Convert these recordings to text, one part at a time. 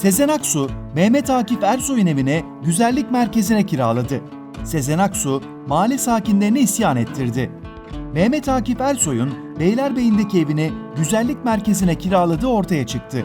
Sezen Aksu, Mehmet Akif Ersoy'un evine güzellik merkezine kiraladı. Sezen Aksu, mahalle sakinlerine isyan ettirdi. Mehmet Akif Ersoy'un Beylerbeyi'ndeki evini güzellik merkezine kiraladığı ortaya çıktı.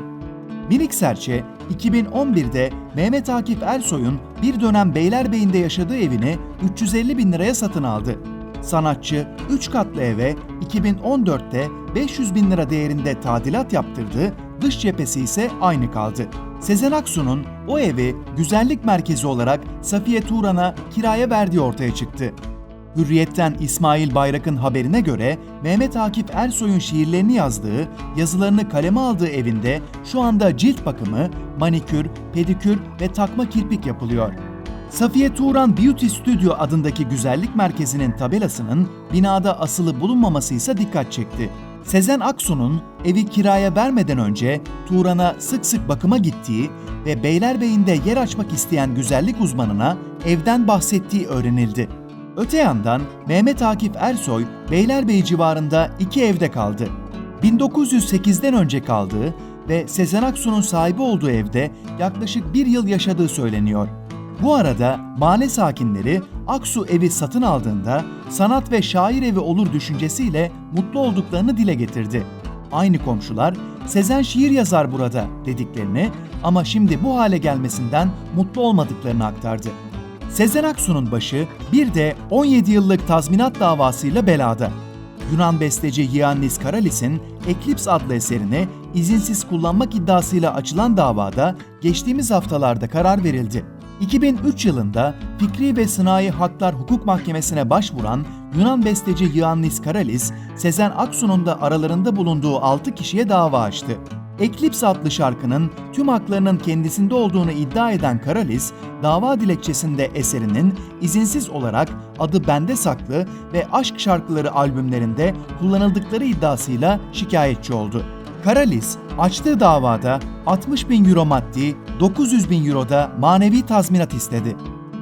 Minik Serçe, 2011'de Mehmet Akif Ersoy'un bir dönem Beylerbeyi'nde yaşadığı evini 350 bin liraya satın aldı. Sanatçı 3 katlı eve 2014'te 500 bin lira değerinde tadilat yaptırdı, dış cephesi ise aynı kaldı. Sezen Aksu'nun o evi güzellik merkezi olarak Safiye Turan'a kiraya verdiği ortaya çıktı. Hürriyet'ten İsmail Bayrak'ın haberine göre Mehmet Akif Ersoy'un şiirlerini yazdığı, yazılarını kaleme aldığı evinde şu anda cilt bakımı, manikür, pedikür ve takma kirpik yapılıyor. Safiye Turan Beauty Studio adındaki güzellik merkezinin tabelasının binada asılı bulunmaması ise dikkat çekti. Sezen Aksu'nun evi kiraya vermeden önce Turan'a sık sık bakıma gittiği ve Beylerbeyi'nde yer açmak isteyen güzellik uzmanına evden bahsettiği öğrenildi. Öte yandan Mehmet Akif Ersoy Beylerbeyi civarında iki evde kaldı. 1908'den önce kaldığı ve Sezen Aksu'nun sahibi olduğu evde yaklaşık bir yıl yaşadığı söyleniyor. Bu arada mahalle sakinleri Aksu evi satın aldığında sanat ve şair evi olur düşüncesiyle mutlu olduklarını dile getirdi. Aynı komşular Sezen şiir yazar burada dediklerini ama şimdi bu hale gelmesinden mutlu olmadıklarını aktardı. Sezen Aksu'nun başı bir de 17 yıllık tazminat davasıyla belada. Yunan besteci Yiannis Karalis'in Eclipse adlı eserini izinsiz kullanmak iddiasıyla açılan davada geçtiğimiz haftalarda karar verildi. 2003 yılında Fikri ve Sınai Haklar Hukuk Mahkemesi'ne başvuran Yunan besteci Yiannis Karalis, Sezen Aksu'nun da aralarında bulunduğu 6 kişiye dava açtı. Eclipse adlı şarkının tüm haklarının kendisinde olduğunu iddia eden Karalis, dava dilekçesinde eserinin izinsiz olarak adı bende saklı ve aşk şarkıları albümlerinde kullanıldıkları iddiasıyla şikayetçi oldu. Karalis, açtığı davada 60 bin euro maddi, 900 bin euro da manevi tazminat istedi.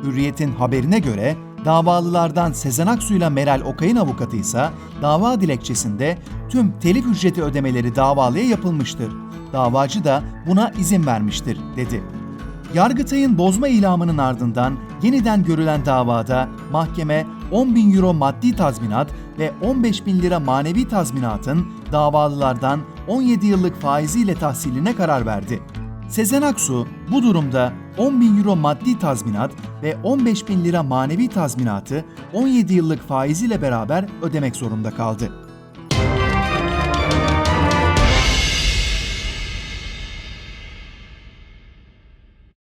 Hürriyet'in haberine göre davalılardan Sezen Aksu ile Meral Okay'ın avukatı ise dava dilekçesinde tüm telif ücreti ödemeleri davalıya yapılmıştır. Davacı da buna izin vermiştir, dedi. Yargıtay'ın bozma ilamının ardından yeniden görülen davada mahkeme 10 bin euro maddi tazminat ve 15 bin lira manevi tazminatın davalılardan 17 yıllık faiziyle tahsiline karar verdi. Sezen Aksu bu durumda 10 bin euro maddi tazminat ve 15 bin lira manevi tazminatı 17 yıllık faiziyle beraber ödemek zorunda kaldı.